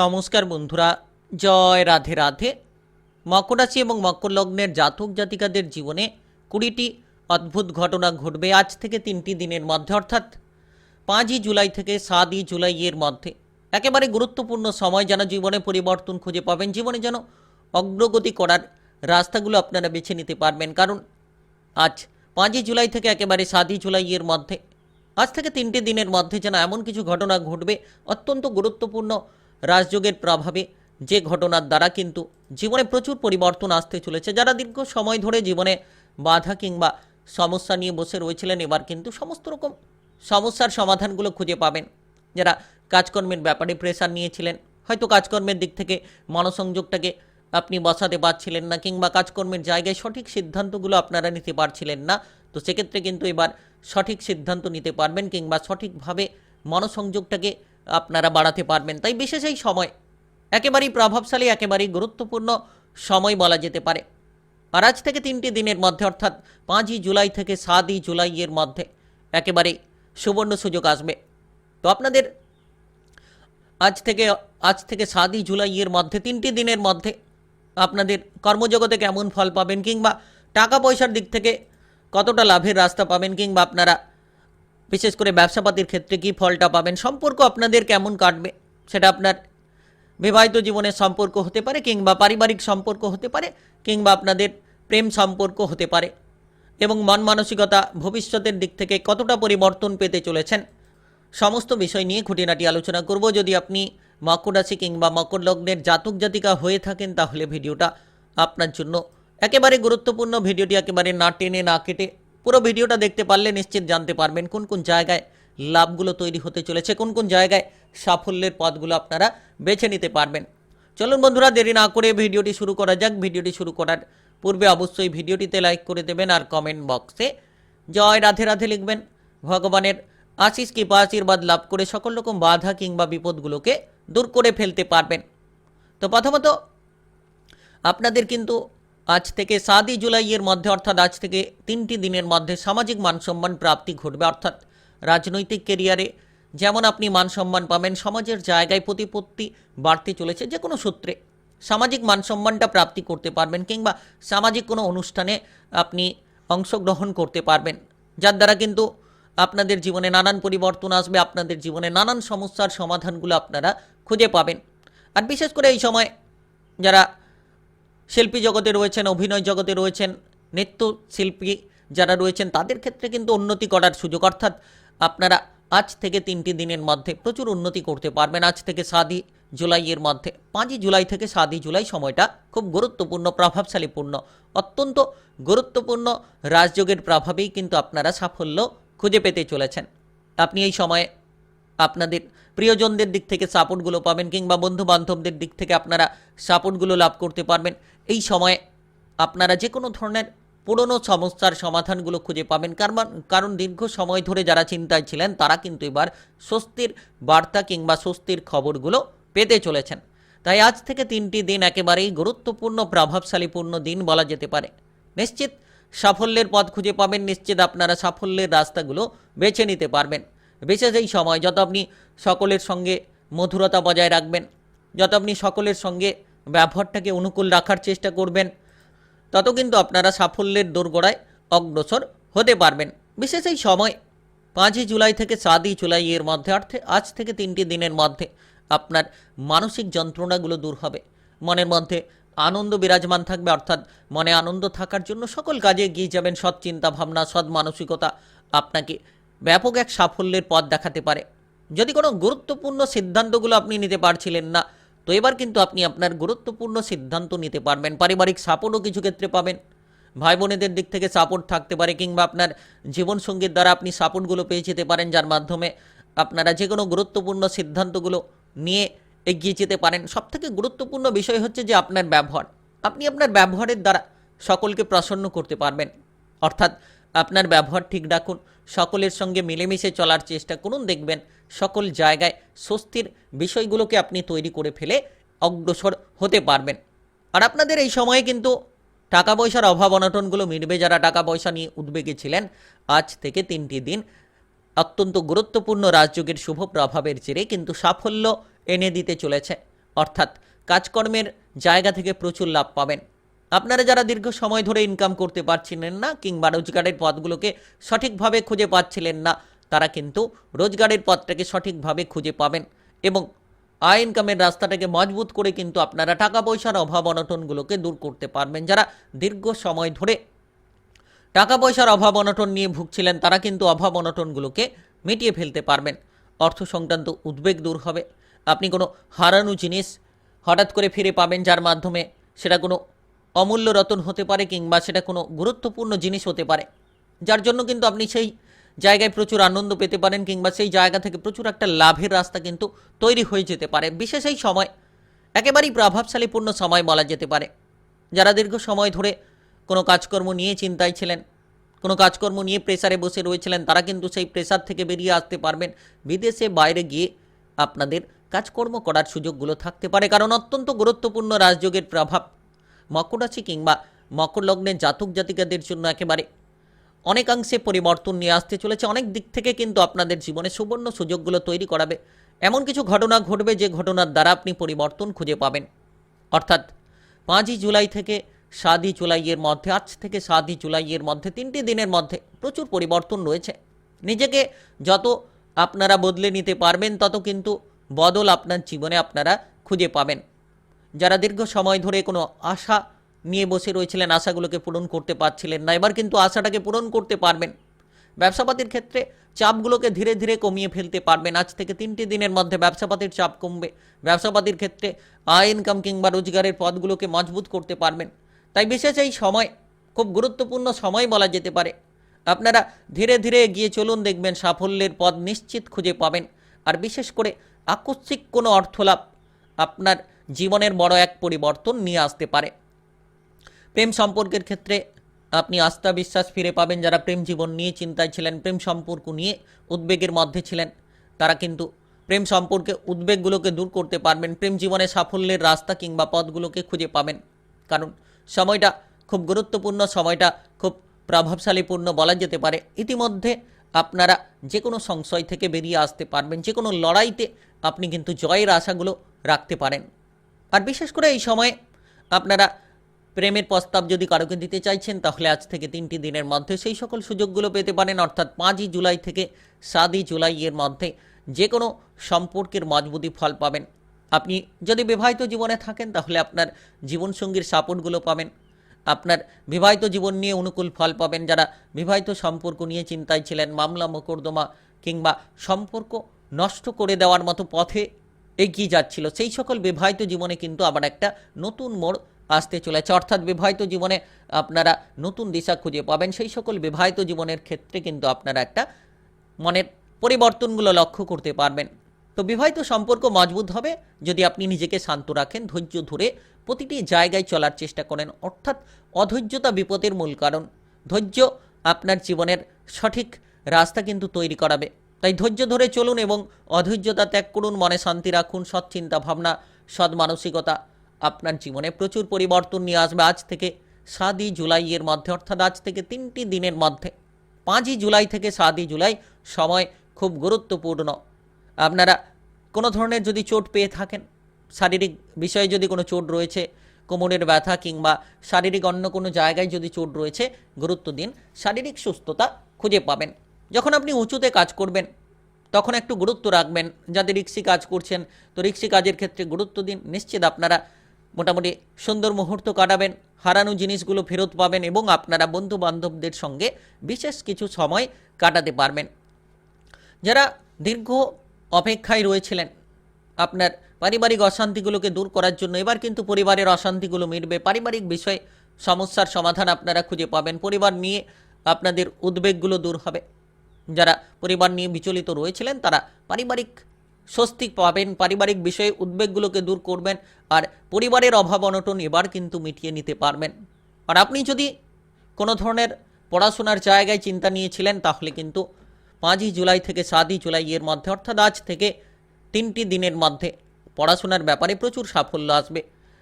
নমস্কার বন্ধুরা, জয় রাধে রাধে। মকর রাশি এবং মকর লগ্নের জাতক জাতিকাদের জীবনে কুড়িটি অদ্ভুত ঘটনা ঘটবে আজ থেকে তিনটি দিনের মধ্যে, অর্থাৎ পাঁচই জুলাই থেকে সাতই জুলাই এর মধ্যে। একেবারে গুরুত্বপূর্ণ সময় যেন জীবনে পরিবর্তন খুঁজে পাবেন, জীবনে যেন অগ্রগতি করার রাস্তাগুলো আপনারা বেছে নিতে পারবেন। কারণ আজ পাঁচই জুলাই থেকে একেবারে সাতই জুলাই এর মধ্যে, আজ থেকে তিনটি দিনের মধ্যে যেন এমন কিছু ঘটনা ঘটবে, অত্যন্ত গুরুত্বপূর্ণ রাজযোগের প্রভাবে যে ঘটনার দ্বারা কিন্তু জীবনে প্রচুর পরিবর্তন আসতে চলেছে। যারা দীর্ঘ সময় ধরে জীবনে বাধা কিংবা সমস্যা নিয়ে বসে রয়েছিলেন, এবার কিন্তু সমস্ত রকম সমস্যার সমাধানগুলো খুঁজে পাবেন। যারা কাজকর্মের ব্যাপারে প্রেশার নিয়েছিলেন, হয়তো কাজকর্মের দিক থেকে মনসংযোগটাকে আপনি বসাতে পারছিলেন না কিংবা কাজকর্মের জায়গায় সঠিক সিদ্ধান্তগুলো আপনারা নিতে পারছিলেন না, তো সেক্ষেত্রে কিন্তু এবার সঠিক সিদ্ধান্ত নিতে পারবেন কিংবা সঠিকভাবে মনসংযোগটাকে আপনারা বাড়াতে পারবেন। তাই বিশেষ এই সময়। একেবারেই প্রভাবশালী, একেবারেই গুরুত্বপূর্ণ সময় বলা যেতে পারে। আর আজ থেকে তিনটি দিনের মধ্যে, অর্থাৎ পাঁচই জুলাই থেকে সাতই জুলাই এর মধ্যে একেবারে সুবর্ণ সুযোগ আসবে। তো আপনাদের আজ থেকে আজ থেকে সাতই জুলাই এর মধ্যে, তিনটি দিনের মধ্যে আপনাদের কর্মজগতে কেমন ফল পাবেন কিংবা টাকা পয়সার দিক থেকে কতটা লাভের রাস্তা পাবেন কিংবা আপনারা বিশেষ করে ব্যবসাপাতির ক্ষেত্রে কী ফলটা পাবেন? সম্পর্ক আপনাদের কেমন কাটবে? সেটা আপনার বিবাহিত জীবনের সম্পর্ক হতে পারে কিংবা পারিবারিক সম্পর্ক হতে পারে কিংবা আপনাদের প্রেম সম্পর্ক হতে পারে এবং মন মানসিকতা ভবিষ্যতের দিক থেকে কতটা পরিবর্তন পেতে চলেছেন? সমস্ত বিষয় নিয়ে খুঁটিনাটি আলোচনা করব। যদি আপনি মকর রাশি কিংবা মকর লগ্নের জাতক জাতিকা হয়ে থাকেন, তাহলে ভিডিওটা আপনার জন্য একেবারে গুরুত্বপূর্ণ। ভিডিওটি একেবারে না টেনে না কেটে পুরো ভিডিওটা দেখতে পারলে নিশ্চিত জানতে পারবেন কোন কোন জায়গায় লাভগুলো তৈরি হতে চলেছে, কোন কোন জায়গায় সাফল্যের পথগুলো আপনারা বেছে নিতে পারবেন। চলুন বন্ধুরা, দেরি না করে ভিডিওটি শুরু করা যাক। ভিডিওটি শুরু করার পূর্বে অবশ্যই ভিডিওটিতে লাইক করে দেবেন আর কমেন্ট বক্সে জয় রাধে রাধে লিখবেন। ভগবানের আশিস কৃপা আশীর্বাদ লাভ করে সকল রকম বাধা কিংবা বিপদগুলোকে দূর করে ফেলতে পারবেন। তো প্রথমত, আপনাদের কিন্তু আজ থেকে সাতই জুলাইয়ের মধ্যে, অর্থাৎ আজ থেকে তিনটি দিনের মধ্যে সামাজিক মানসম্মান প্রাপ্তি ঘটবে। অর্থাৎ রাজনৈতিক কেরিয়ারে যেমন আপনি মান সম্মান পাবেন, সমাজের জায়গায় প্রতিপত্তি বাড়তে চলেছে যে কোনো সূত্রে। সামাজিক মানসম্মানটা প্রাপ্তি করতে পারবেন কিংবা সামাজিক কোনো অনুষ্ঠানে আপনি অংশগ্রহণ করতে পারবেন। যার দ্বারা কিন্তু আপনাদের জীবনে নানান পরিবর্তন আসবে, আপনাদের জীবনে নানান সমস্যার সমাধানগুলো আপনারা খুঁজে পাবেন। আর বিশেষ করে এই সময় যারা শিল্পী জগতে রয়েছেন, অভিনয় জগতে রয়েছেন নৃত্য শিল্পী যারা রয়েছেন, তাদের ক্ষেত্রে কিন্তু উন্নতি করার সুযোগ। অর্থাৎ আপনারা আজ থেকে তিনটি দিনের মধ্যে প্রচুর উন্নতি করতে পারবেন। আজ থেকে সাতই জুলাইয়ের মধ্যে, পাঁচই জুলাই থেকে সাতই জুলাই সময়টা খুব গুরুত্বপূর্ণ, প্রভাবশালীপূর্ণ, অত্যন্ত গুরুত্বপূর্ণ রাজযোগের প্রভাবেই কিন্তু আপনারা সাফল্য খুঁজে পেতে চলেছেন। আপনি এই সময়ে আপনাদের প্রিয়জনদের দিক থেকে সাপোর্টগুলো পাবেন কিংবা বন্ধু বান্ধবদের দিক থেকে আপনারা সাপোর্টগুলো লাভ করতে পারবেন। এই সময়ে আপনারা যে কোনো ধরনের পুরনো সমস্যার সমাধানগুলো খুঁজে পাবেন। কারণ কারণ দীর্ঘ সময় ধরে যারা চিন্তায় ছিলেন, তারা কিন্তু এবার স্বস্তির বার্তা কিংবা স্বস্তির খবরগুলো পেতে চলেছেন। তাই আজ থেকে তিনটি দিন একেবারেই গুরুত্বপূর্ণ, প্রভাবশালীপূর্ণ দিন বলা যেতে পারে। নিশ্চিত সাফল্যের পথ খুঁজে পাবেন, নিশ্চিত আপনারা সাফল্যের রাস্তাগুলো বেছে নিতে পারবেন। বিশেষ এই সময় যত আপনি সকলের সঙ্গে মধুরতা বজায় রাখবেন, যত আপনি সকলের সঙ্গে ব্যবহারটাকে অনুকূল রাখার চেষ্টা করবেন, তত কিন্তু আপনারা সাফল্যের দোরগোড়ায় অগ্রসর হতে পারবেন। বিশেষ এই সময় পাঁচই জুলাই থেকে সাতই জুলাই এর মধ্যে, অর্থে আজ থেকে তিনটি দিনের মধ্যে আপনার মানসিক যন্ত্রণাগুলো দূর হবে। মনের মধ্যে আনন্দ বিরাজমান থাকবে, অর্থাৎ মনে আনন্দ থাকার জন্য সকল কাজে এগিয়ে যাবেন সৎ চিন্তা ভাবনা সৎ মানসিকতা আপনাকে ব্যাপক এক সাফল্যের পথ দেখাতে পারে। যদি কোনো গুরুত্বপূর্ণ সিদ্ধান্তগুলো আপনি নিতে পারছিলেন না, তো এবার কিন্তু আপনি আপনার গুরুত্বপূর্ণ সিদ্ধান্ত নিতে পারবেন। পারিবারিক সাপোর্টও কিছু ক্ষেত্রে পাবেন। ভাই বোনেদের দিক থেকে সাপোর্ট থাকতে পারে, কিংবা আপনার জীবনসঙ্গীর দ্বারা আপনি সাপোর্টগুলো পেয়ে যেতে পারেন, যার মাধ্যমে আপনারা যে কোনো গুরুত্বপূর্ণ সিদ্ধান্তগুলো নিয়ে এগিয়ে যেতে পারেন। সবথেকে গুরুত্বপূর্ণ বিষয় হচ্ছে যে আপনার ব্যবহার। আপনি আপনার ব্যবহারের দ্বারা সকলকে প্রসন্ন করতে পারবেন। অর্থাৎ আপনার ব্যবহার ঠিক রাখুন। সকলের সঙ্গে মিলেমিশে চলার চেষ্টা করুন। দেখবেন সকল জায়গায় স্বস্তির বিষয়গুলোকে আপনি তৈরি করে ফেলে অগ্রসর হতে পারবেন। আর আপনাদের এই সময়ে কিন্তু টাকা পয়সার অভাব অনটনগুলো মিটবে। যারা টাকা পয়সা নিয়ে উদ্বেগে ছিলেন, আজ থেকে তিনটি দিন অত্যন্ত গুরুত্বপূর্ণ রাজযোগের শুভ প্রভাবের জেরে কিন্তু সাফল্য এনে দিতে চলেছে। অর্থাৎ কাজকর্মের জায়গা থেকে প্রচুর লাভ পাবেন। আপনারা যারা দীর্ঘ সময় ধরে ইনকাম করতে পারছিলেন না কিংবা রোজগারের পথগুলোকে সঠিকভাবে খুঁজে পাচ্ছিলেন না, তারা কিন্তু রোজগারের পথটাকে সঠিকভাবে খুঁজে পাবেন এবং আয় ইনকামের রাস্তাটাকে মজবুত করে কিন্তু আপনারা টাকা পয়সার অভাব অনটনগুলোকে দূর করতে পারবেন। যারা দীর্ঘ সময় ধরে টাকা পয়সার অভাব অনটন নিয়ে ভুগছিলেন, তারা কিন্তু অভাব অনটনগুলোকে মিটিয়ে ফেলতে পারবেন। অর্থ সংক্রান্ত উদ্বেগ দূর হবে। আপনি কোনো হারানো জিনিস হঠাৎ করে ফিরে পাবেন, যার মাধ্যমে সেটা কোনো অমূল্য রতন হতে পারে কিংবা সেটা কোনো গুরুত্বপূর্ণ জিনিস হতে পারে। যার জন্য কিন্তু আপনি সেই জায়গায় প্রচুর আনন্দ পেতে পারেন কিংবা সেই জায়গা থেকে প্রচুর একটা লাভের রাস্তা কিন্তু তৈরি হয়ে যেতে পারে। বিশেষ এই সময়, একেবারেই প্রভাবশালীপূর্ণ সময় বলা যেতে পারে। যারা দীর্ঘ সময় ধরে কোনো কাজকর্ম নিয়ে চিন্তায় ছিলেন, কোনো কাজকর্ম নিয়ে প্রেসারে বসে রয়েছিলেন, তারা কিন্তু সেই প্রেসার থেকে বেরিয়ে আসতে পারবেন। বিদেশে বাইরে গিয়ে আপনাদের কাজকর্ম করার সুযোগগুলো থাকতে পারে। কারণ অত্যন্ত গুরুত্বপূর্ণ রাজযোগের প্রভাব মকর রাশি কিংবা মকর লগ্নের জাতক জাতিকাদের জন্য একেবারে অনেকাংশে পরিবর্তন নিয়ে আসতে চলেছে। অনেক দিক থেকে কিন্তু আপনাদের জীবনে সুবর্ণ সুযোগগুলো তৈরি করাবে। এমন কিছু ঘটনা ঘটবে যে ঘটনার দ্বারা আপনি পরিবর্তন খুঁজে পাবেন। অর্থাৎ পাঁচই জুলাই থেকে সাতই জুলাইয়ের মধ্যে, আজ থেকে সাতই জুলাইয়ের মধ্যে, তিনটি দিনের মধ্যে প্রচুর পরিবর্তন রয়েছে। নিজেকে যত আপনারা বদলে নিতে পারবেন, তত কিন্তু বদল আপনার জীবনে আপনারা খুঁজে পাবেন। যারা দীর্ঘ সময় ধরে কোনো আশা নিয়ে বসে রয়েছিলেন, আশাগুলোকে পূরণ করতে পারছিলেন না। এবার কিন্তু আশাটাকে পূরণ করতে পারবেন। ব্যবসাপাতির ক্ষেত্রে চাপগুলোকে ধীরে ধীরে কমিয়ে ফেলতে পারবেন। আজ থেকে তিনটি দিনের মধ্যে ব্যবসাপাতির চাপ কমবে। ব্যবসাপাতির ক্ষেত্রে আয় ইনকাম কিংবা রোজগারের পথগুলোকে মজবুত করতে পারবেন। তাই বিশেষ এই সময়, খুব গুরুত্বপূর্ণ সময় বলা যেতে পারে। আপনারা ধীরে ধীরে এগিয়ে চলুন, দেখবেন সাফল্যের পথ নিশ্চিত খুঁজে পাবেন। আর বিশেষ করে আকস্মিক কোনো অর্থলাভ আপনার জীবনের বড় এক পরিবর্তন নিয়ে আসতে পারে। প্রেম সম্পর্কের ক্ষেত্রে আপনি আস্থা বিশ্বাস ফিরে পাবেন। যারা প্রেম জীবন নিয়ে চিন্তায় ছিলেন, প্রেম সম্পর্ক নিয়ে উদ্বেগের মধ্যে ছিলেন, তারা কিন্তু প্রেম সম্পর্কে উদ্বেগগুলোকে দূর করতে পারবেন। প্রেম জীবনে সাফল্যের রাস্তা কিংবা পথগুলোকে খুঁজে পাবেন। কারণ সময়টা খুব গুরুত্বপূর্ণ, সময়টা খুব প্রভাবশালীপূর্ণ বলা যেতে পারে। ইতিমধ্যে আপনারা যে কোনো সংশয় থেকে বেরিয়ে আসতে পারবেন যে কোনো লড়াইতে আপনি কিন্তু জয়ের আশাগুলো রাখতে পারেন। আর বিশেষ করে এই সময়ে আপনারা প্রেমের প্রস্তাব যদি কারোকে দিতে চাইছেন, তাহলে আজ থেকে তিনটি দিনের মধ্যে সেই সকল সুযোগগুলো পেতে পারেন। অর্থাৎ পাঁচই জুলাই থেকে সাতই জুলাই এর মধ্যে যে কোনো সম্পর্কের মজবুতি ফল পাবেন। আপনি যদি বিবাহিত জীবনে থাকেন, তাহলে আপনার জীবনসঙ্গীর সাপোর্টগুলো পাবেন। আপনার বিবাহিত জীবন নিয়ে অনুকূল ফল পাবেন। যারা বিবাহিত সম্পর্ক নিয়ে চিন্তায় ছিলেন, মামলা, মোকদ্দমা কিংবা সম্পর্ক নষ্ট করে দেওয়ার মতো পথে এগিয়ে যাচ্ছিল। সেই সকল বিবাহিত জীবনে কিন্তু আবার একটা নতুন মোড় আসতে চলেছে। অর্থাৎ বিবাহিত জীবনে আপনারা নতুন দিশা খুঁজে পাবেন। সেই সকল বিবাহিত জীবনের ক্ষেত্রে কিন্তু আপনারা একটা মনের পরিবর্তনগুলো লক্ষ্য করতে পারবেন। তো বিবাহিত সম্পর্ক মজবুত হবে যদি আপনি নিজেকে শান্ত রাখেন, ধৈর্য ধরে প্রতিটি জায়গায় চলার চেষ্টা করেন। অর্থাৎ অধৈর্যতা বিপদের মূল কারণ। ধৈর্য আপনার জীবনের সঠিক রাস্তা কিন্তু তৈরি করাবে। তাই ধৈর্য ধরে চলুন এবং অধৈর্যতা ত্যাগ করুন, মনে শান্তি রাখুন সৎ চিন্তা ভাবনা, সৎ মানসিকতা আপনার জীবনে প্রচুর পরিবর্তন নিয়ে আসবে আজ থেকে সাতই জুলাইয়ের মধ্যে, অর্থাৎ আজ থেকে তিনটি দিনের মধ্যে। পাঁচই জুলাই থেকে সাতই জুলাই সময় খুব গুরুত্বপূর্ণ। আপনারা কোনো ধরনের যদি চোট পেয়ে থাকেন, শারীরিক বিষয়ে যদি কোনো চোট রয়েছে, কোমরের ব্যথা কিংবা শারীরিক অন্য কোনো জায়গায় যদি চোট রয়েছে, গুরুত্ব দিন, শারীরিক সুস্থতা খুঁজে পাবেন। যখন আপনি উঁচুতে কাজ করবেন, তখন একটু গুরুত্ব রাখবেন। যাতে রিক্সি কাজ করছেন, তো রিক্সি কাজের ক্ষেত্রে গুরুত্ব দিন। নিশ্চিত আপনারা মোটামুটি সুন্দর মুহূর্ত কাটাবেন, হারানো জিনিসগুলো ফেরত পাবেন এবং আপনারা বন্ধু বান্ধবদের সঙ্গে বিশেষ কিছু সময় কাটাতে পারবেন। যারা দীর্ঘ অপেক্ষায় রয়েছিলেন, আপনার পারিবারিক অশান্তিগুলোকে দূর করার জন্য, এবার কিন্তু পরিবারের অশান্তিগুলো মিটবে। পারিবারিক বিষয়ে সমস্যার সমাধান আপনারা খুঁজে পাবেন। পরিবার নিয়ে আপনাদের উদ্বেগগুলো দূর হবে। যারা পরিবার নিয়ে বিচলিত রয়েছিলেন, তারা পারিবারিক স্বস্তি পাবেন, পারিবারিক বিষয়ে উদ্বেগগুলোকে দূর করবেন আর পরিবারের অভাব অনটন এবার কিন্তু মিটিয়ে নিতে পারবেন। আর আপনি যদি কোনো ধরনের পড়াশোনার জায়গায় চিন্তা নিয়েছিলেন, তাহলে কিন্তু পাঁচই জুলাই থেকে সাতই জুলাই এর মধ্যে, অর্থাৎ আজ থেকে তিনটি দিনের মধ্যে পড়াশোনার ব্যাপারে প্রচুর সাফল্য আসবে।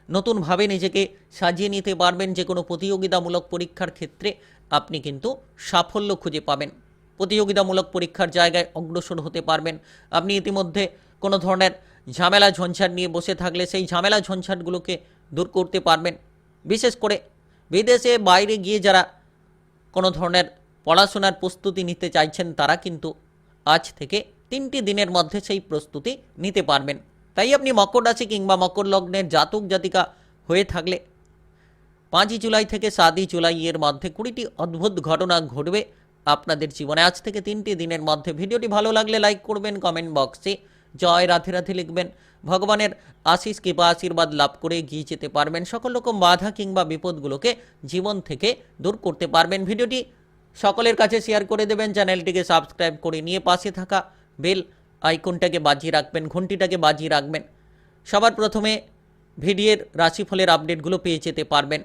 নতুনভাবে নিজেকে সাজিয়ে নিতে পারবেন যে কোনো প্রতিযোগিতামূলক পরীক্ষার ক্ষেত্রে আপনি কিন্তু সাফল্য খুঁজে পাবেন। প্রতিযোগিতামূলক পরীক্ষার জায়গায় অগ্রসর হতে পারবেন। আপনি ইতিমধ্যে কোনো ধরনের ঝামেলা ঝঞ্ঝাট নিয়ে বসে থাকলে সেই ঝামেলা ঝঞ্ঝাটগুলোকে দূর করতে পারবেন। বিশেষ করে বিদেশে বাইরে গিয়ে যারা কোনো ধরনের পড়াশোনার প্রস্তুতি নিতে চাইছেন, তারা কিন্তু আজ থেকে তিনটি দিনের মধ্যে সেই প্রস্তুতি নিতে পারবেন। তাই আপনি মকর রাশি কিংবা মকর লগ্নের জাতক জাতিকা হয়ে থাকলে পাঁচই জুলাই থেকে সাতই জুলাই এর মধ্যে কুড়িটি অদ্ভুত ঘটনা ঘটবে। আপনাদের জীবনে। আজ থেকে তিনটি দিনের মধ্যে ভিডিওটি ভালো লাগলে লাইক করবেন, কমেন্ট বক্সে জয় রাধে রাধে লিখবেন। ভগবানের আশিস কৃপা আশীর্বাদ লাভ করে এগিয়ে যেতে পারবেন। সকল রকম বাধা কিংবা বিপদগুলোকে জীবন থেকে দূর করতে পারবেন। ভিডিওটি সকলের কাছে শেয়ার করে দেবেন। চ্যানেলটিকে সাবস্ক্রাইব করে নিয়ে পাশে থাকা বেল আইকনটাকে বাজিয়ে রাখবেন, ঘন্টিটাকে বাজিয়ে রাখবেন। সবার প্রথমে ভিডিওর রাশিফলের আপডেটগুলো পেয়ে যেতে পারবেন।